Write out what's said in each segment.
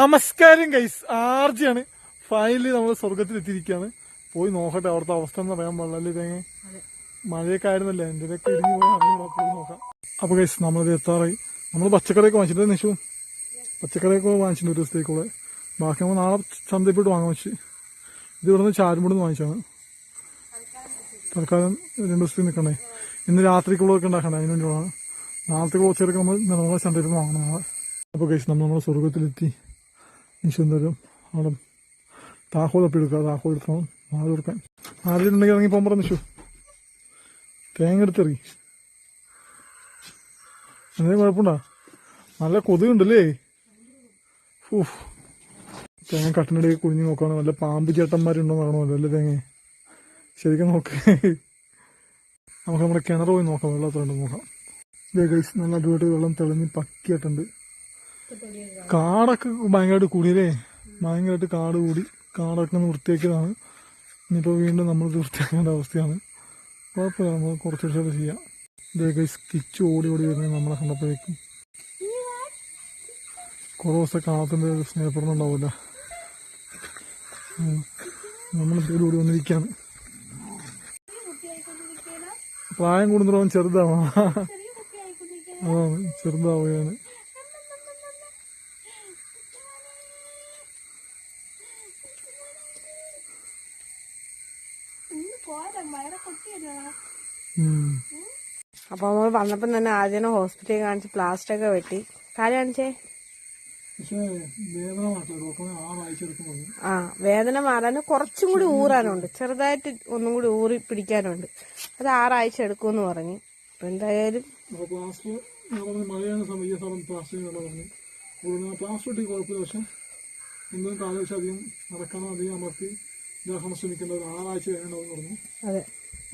നമസ്കാരം guys ആർജിയാണ്. Finally നമ്മൾ സ്വർഗത്തിലെത്തിയിരിക്കുകയാണ് പോയി നോക്കട്ടെ അവിടുത്തെ അവസ്ഥ എന്ന് പറയാൻ പാടില്ല തേങ്ങ മഴയൊക്കെ ആയിരുന്നല്ലേ? എന്റെ ഇതൊക്കെ ഇടിഞ്ഞു പോയി അറിഞ്ഞൂടാ പോയി നോക്കാം. അപ്പൊ ഗൈസ് നമ്മളിത് എത്താറായി. നമ്മൾ പച്ചക്കറിയൊക്കെ വാങ്ങിച്ചിട്ട് നിഷു? പച്ചക്കറിയൊക്കെ വാങ്ങിച്ചിട്ടുണ്ട് ഒരു ദിവസത്തേക്കുള്ള ബാക്കി നമ്മൾ നാളെ ചന്തയിൽ പോയിട്ട് വാങ്ങാൻ വെച്ച് ഇത് ഇവിടെ ഇവിടുന്ന് നിന്ന് വാങ്ങിച്ചാണ് തൽക്കാലം രണ്ട് ദിവസത്തേക്ക് നിൽക്കണേ ഇന്ന് രാത്രിക്കുള്ളതൊക്കെ ഉണ്ടാക്കണ്ടേ? അതിന് വേണം നാളത്തേക്കുള്ള ഉച്ചയൊക്കെ നമ്മൾ നമ്മളെ ചന്തയിൽ നിന്ന് വാങ്ങണം നാളെ. അപ്പോൾ ഗൈസ് നമ്മൾ നമ്മുടെ സ്വർഗത്തിലെത്തി എന്തായാലും അവിടെ താക്കോലൊപ്പം എടുക്കുക താക്കോൽ എടുക്കണം മാറി കൊടുക്കാൻ ആരെങ്കിലും ഉണ്ടെങ്കിൽ ഇറങ്ങി പോകാൻ പറഞ്ഞു തേങ്ങ എടുത്തെറി എന്തെങ്കിലും കുഴപ്പമുണ്ടോ? നല്ല കൊതുകുണ്ടല്ലേ? ഊഫ് തേങ്ങ കട്ടിനിടയിൽ കുഴിഞ്ഞു നോക്കുകയാണ് വല്ല പാമ്പ് ചേട്ടന്മാരുണ്ടോ നോക്കണമല്ലോ അല്ലേ തേങ്ങ? ശരിക്കും നോക്ക്. നമുക്ക് നമ്മുടെ കിണർ പോയി നോക്കാം വെള്ളം അത്ര നോക്കാം നല്ല അടിപൊളി വെള്ളം തെളിഞ്ഞ് പക്കിയിട്ടുണ്ട്. കാടൊക്കെ ഭയങ്കരമായിട്ട് കൂടിയല്ലേ ഭയങ്കരമായിട്ട് കാട് കൂടി. കാടൊക്കെ വൃത്തിയാക്കിയതാണ്. ഇനിയിപ്പോൾ വീണ്ടും നമ്മൾ വൃത്തിയാക്കേണ്ട അവസ്ഥയാണ്. കുഴപ്പമില്ല നമ്മൾ കുറച്ച് ദിവസമൊക്കെ ചെയ്യാം. ഇതൊക്കെ സ്കിച്ച് കിച്ച് ഓടി ഓടി വരുന്നത് നമ്മളെ കണ്ടപ്പോഴേക്കും. കുറേ ദിവസം സ്നേഹപ്പെടുന്ന സ്നേഹപ്പെടുന്നുണ്ടാവില്ല നമ്മൾ എന്തെങ്കിലും ഓടി വന്നിരിക്കുകയാണ്. പ്രായം കൂടുന്നവൻ ചെറുതാവാ ആ ചെറുതാവുകയാണ്. അപ്പൊ നമ്മൾ വന്നപ്പം തന്നെ ആദ്യം ഹോസ്പിറ്റലിൽ കാണിച്ച് പ്ലാസ്റ്റർ ഒക്കെ വെട്ടി. കാണിച്ചേ? പറഞ്ഞു ആ വേദന മാറാനും കുറച്ചും കൂടി ഊറാനുണ്ട്. ചെറുതായിട്ട് ഒന്നും കൂടി ഊറി പിടിക്കാനുണ്ട്. അത് ആറാഴ്ച എടുക്കുമെന്ന് പറഞ്ഞു. അപ്പൊ എന്തായാലും പ്ലാസ്റ്റർ ഇട്ടി കുഴപ്പമില്ല. പക്ഷെ ഇന്നും കാലം വെച്ച് അധികം നടക്കണം അധികം അമർത്തി ഇതാക്കാൻ ശ്രമിക്കേണ്ട ഒരു ആറാഴ്ച വേണമെന്ന് പറഞ്ഞു. അതെ.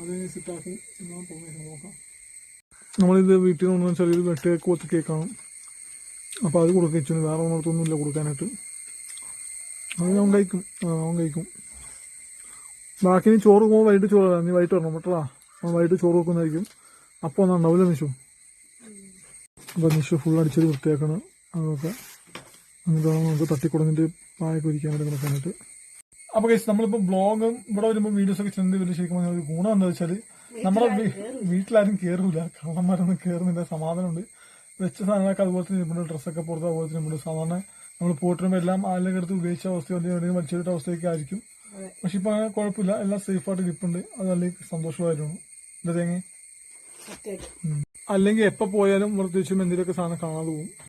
അതിനെ സെറ്റാക്കും എന്നാണ് തോന്നിയത്. നോക്കാം. നമ്മളിത് വീട്ടിൽ നിന്ന് വെച്ചാൽ ഇത് വെട്ടേക്ക് കൊത്തി കേക്കാണ് അപ്പോൾ അത് കൊടുക്കുക വെച്ചു വേറെ ഒന്നിടത്തൊന്നുമില്ല കൊടുക്കാനായിട്ട്. അത് ഞാൻ കഴിക്കും. ആ അവൻ കഴിക്കും. ബാക്കി നീ ചോറ് പോകുമ്പോൾ വൈകിട്ട് ചോറ്. നീ വൈകിട്ട് വരണം. കേട്ടോ. അവൻ വൈകിട്ട് ചോറ് വെക്കുന്നതായിരിക്കും. അപ്പോൾ ഒന്നും ഉണ്ടാവില്ല നിഷു? അപ്പോൾ നിഷു ഫുൾ അടിച്ചത് വൃത്തിയാക്കണം. അതൊക്കെ എന്നിട്ട് നമുക്ക് തട്ടിക്കുടഞ്ഞിട്ട് പായൊക്കെ വേണ്ടി കിടക്കാനായിട്ട് അപ്പൊ കേസ് നമ്മളിപ്പോ ബ്ലോഗും ഇവിടെ വരുമ്പോൾ വീഡിയോസ് ഒക്കെ ചെന്ന് വരുന്ന ശരിക്കും ഒരു ഗുണം എന്താ വെച്ചാൽ നമ്മുടെ വീട്ടിലാരും കയറില്ല കള്ളന്മാരൊന്നും കേറുന്നില്ല. സമാധാനമുണ്ട്. വെച്ച സാധനങ്ങളൊക്കെ അതുപോലെ തന്നെ നമ്മുടെ ഡ്രസ്സൊക്കെ പുറത്ത് അതുപോലെ തന്നെ നമ്മുടെ സാധാരണ നമ്മൾ പോയിട്ടുമ്പോൾ എല്ലാം ആലിലൊക്കെ എടുത്ത് ഉപയോഗിച്ച അവസ്ഥ അല്ലെങ്കിൽ വലിച്ചെടുത്ത അവസ്ഥയൊക്കെ ആയിരിക്കും. പക്ഷെ ഇപ്പൊ അങ്ങനെ കുഴപ്പമില്ല. എല്ലാം സേഫ് ആയിട്ട് ഇരിപ്പുണ്ട്. അത് അല്ലെങ്കിൽ സന്തോഷമായിരുന്നു എന്താ തേങ്ങ അല്ലെങ്കിൽ എപ്പോ പോയാലും പ്രത്യേകിച്ചും എന്തെങ്കിലുമൊക്കെ സാധനം കാണാതെ പോകും.